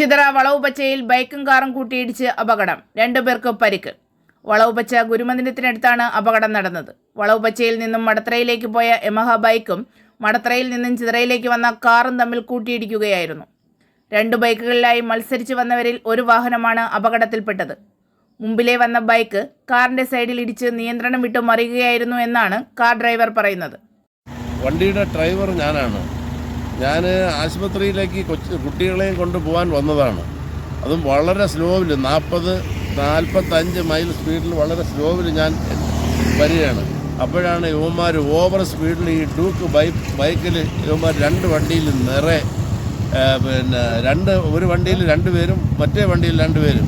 ചിതറ വളവുപച്ചയിൽ ബൈക്കും കാറും കൂട്ടിയിടിച്ച് അപകടം. രണ്ടുപേർക്ക് പരിക്ക്. വളവുപച്ച ഗുരുമന്ദിരത്തിനടുത്താണ് അപകടം നടന്നത്. വളവുപച്ചയിൽ നിന്നും മടത്തറയിലേക്ക് പോയ യമഹ ബൈക്കും മടത്തറയിൽ നിന്നും ചിതറയിലേക്ക് വന്ന കാറും തമ്മിൽ കൂട്ടിയിടിക്കുകയായിരുന്നു. രണ്ട് ബൈക്കുകളിലായി മത്സരിച്ചു വന്നവരിൽ ഒരു വാഹനമാണ് അപകടത്തിൽപ്പെട്ടത്. മുമ്പിലെ വന്ന ബൈക്ക് കാറിന്റെ സൈഡിൽ ഇടിച്ച് നിയന്ത്രണം വിട്ടു മറിയുകയായിരുന്നു എന്നാണ് കാർ ഡ്രൈവർ പറയുന്നത്. വണ്ടിയുടെ ഡ്രൈവർ ഞാനാണ്. ഞാൻ ആശുപത്രിയിലേക്ക് കൊച്ചു കുട്ടികളെയും കൊണ്ട് പോകാൻ വന്നതാണ്. അതും വളരെ സ്ലോവിൽ നാൽപ്പത് നാൽപ്പത്തഞ്ച് മൈൽ സ്പീഡിൽ വളരെ സ്ലോവിൽ ഞാൻ വരികയാണ്. അപ്പോഴാണ് യുവന്മാർ ഓവർ സ്പീഡിൽ ഈ ഡൂക്ക് ബൈക്ക് ബൈക്കിൽ യുവന്മാർ രണ്ട് വണ്ടിയിൽ നിറയെ പിന്നെ രണ്ട് ഒരു വണ്ടിയിൽ രണ്ട് പേരും മറ്റേ വണ്ടിയിൽ രണ്ട് പേരും.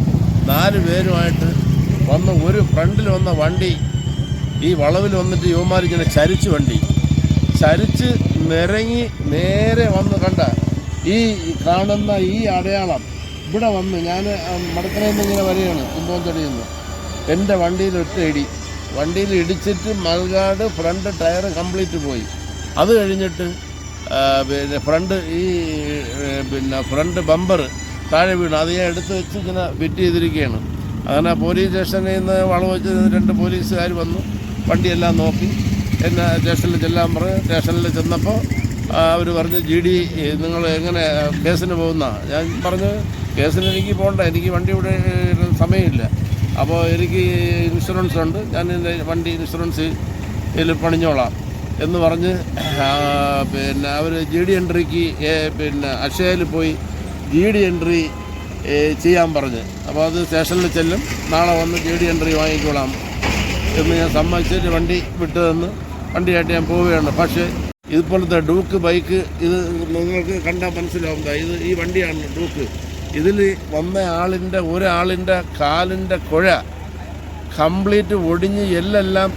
നാല് പേരുമായിട്ട് വന്ന് ഒരു ഫ്രണ്ടിൽ വന്ന വണ്ടി ഈ വളവിൽ വന്നിട്ട് യുവന്മാർ ഇങ്ങനെ ചരിച്ചു വണ്ടി. ചരിച്ച് നിരങ്ങി നേരെ വന്ന് കണ്ട ഈ കാണുന്ന ഈ അടയാളം ഇവിടെ വന്ന് ഞാൻ മടക്കരയിൽ നിന്ന് ഇങ്ങനെ വരികയാണ് കുമ്പോഞ്ചടിയിൽ നിന്ന് എന്റെ വണ്ടിയിൽ ഒറ്റ ഇടി. വണ്ടിയിൽ ഇടിച്ചിട്ട് മൽകാട് ഫ്രണ്ട് ടയർ കംപ്ലീറ്റ് പോയി. അത് കഴിഞ്ഞിട്ട് പിന്നെ ഫ്രണ്ട് ഈ പിന്നെ ഫ്രണ്ട് ബമ്പർ താഴെ വീണു. അത് ഞാൻ എടുത്ത് വെച്ച് ഇങ്ങനെ ഫിറ്റ് ചെയ്തിരിക്കുകയാണ്. അങ്ങനെ പോലീസ് സ്റ്റേഷനിൽ നിന്ന് വളവ് വെച്ച് രണ്ട് പോലീസുകാർ വന്നു. വണ്ടിയെല്ലാം നോക്കി. എന്നെ സ്റ്റേഷനിൽ ചെല്ലാൻ പറഞ്ഞ് സ്റ്റേഷനിൽ ചെന്നപ്പോൾ അവർ പറഞ്ഞു ജി ഡി നിങ്ങൾ എങ്ങനെ കേസിന് പോകുന്ന? ഞാൻ പറഞ്ഞു കേസിന് എനിക്ക് പോകണ്ട. എനിക്ക് വണ്ടി ഇവിടെ സമയമില്ല. അപ്പോൾ എനിക്ക് ഇൻഷുറൻസ് ഉണ്ട്. ഞാൻ എന്റെ വണ്ടി ഇൻഷുറൻസ് ഇതിൽ പണിഞ്ഞോളാം. എന്ന് പറഞ്ഞ് പിന്നെ അവർ ജി ഡി എൻട്രിക്ക് പിന്നെ അക്ഷയയിൽ പോയി ജി ഡി എൻട്രി ചെയ്യാൻ പറഞ്ഞ്. അപ്പോൾ അത് സ്റ്റേഷനിൽ ചെല്ലും. നാളെ വന്ന് ജി ഡി എൻട്രി വാങ്ങിക്കോളാം എന്ന് ഞാൻ സമ്മതിച്ചിട്ട് വണ്ടി വിട്ടു തന്ന്. വണ്ടിയായിട്ട് ഞാൻ പോവുകയാണ്. പക്ഷേ ഇതുപോലത്തെ ഡൂക്ക് ബൈക്ക് ഇത് നിങ്ങൾക്ക് കണ്ടാൽ മനസ്സിലാവുക ഇത് ഈ വണ്ടിയാണ് ഡൂക്ക്. ഇതിൽ വന്ന ആളിന്റെ ഒരാളിന്റെ കാലിന്റെ കുഴ കംപ്ലീറ്റ് ഒടിഞ്ഞ് എല്ലെല്ലാം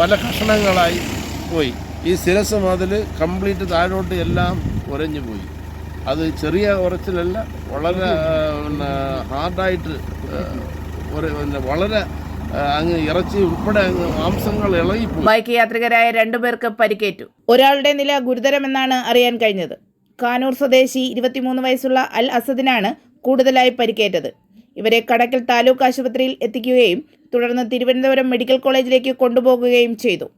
പല കഷണങ്ങളായി പോയി. ഈ ശിരസ് മുതൽ കംപ്ലീറ്റ് താഴോട്ട് എല്ലാം ഉരഞ്ഞു പോയി. അത് ചെറിയ ഉറച്ചിലല്ല വളരെ പിന്നെ ഹാർഡായിട്ട് ഒരു പിന്നെ വളരെ അങ്ങ് ഇറച്ചി ഉൾപ്പെടെ അങ്ങ് മാംസങ്ങൾ ഇളകിപ്പോയി. ബൈക്ക് യാത്രികരായ രണ്ടുപേർക്ക് പരിക്കേറ്റു. ഒരാളുടെ നില ഗുരുതരമെന്നാണ് അറിയാൻ കഴിഞ്ഞത്. കാനൂർ സ്വദേശി ഇരുപത്തിമൂന്ന് വയസ്സുള്ള അൽ അസദിനാണ് കൂടുതലായി പരിക്കേറ്റത്. ഇവരെ കടക്കൽ താലൂക്ക് ആശുപത്രിയിൽ എത്തിക്കുകയും തുടർന്ന് തിരുവനന്തപുരം മെഡിക്കൽ കോളേജിലേക്ക് കൊണ്ടുപോകുകയും ചെയ്തു.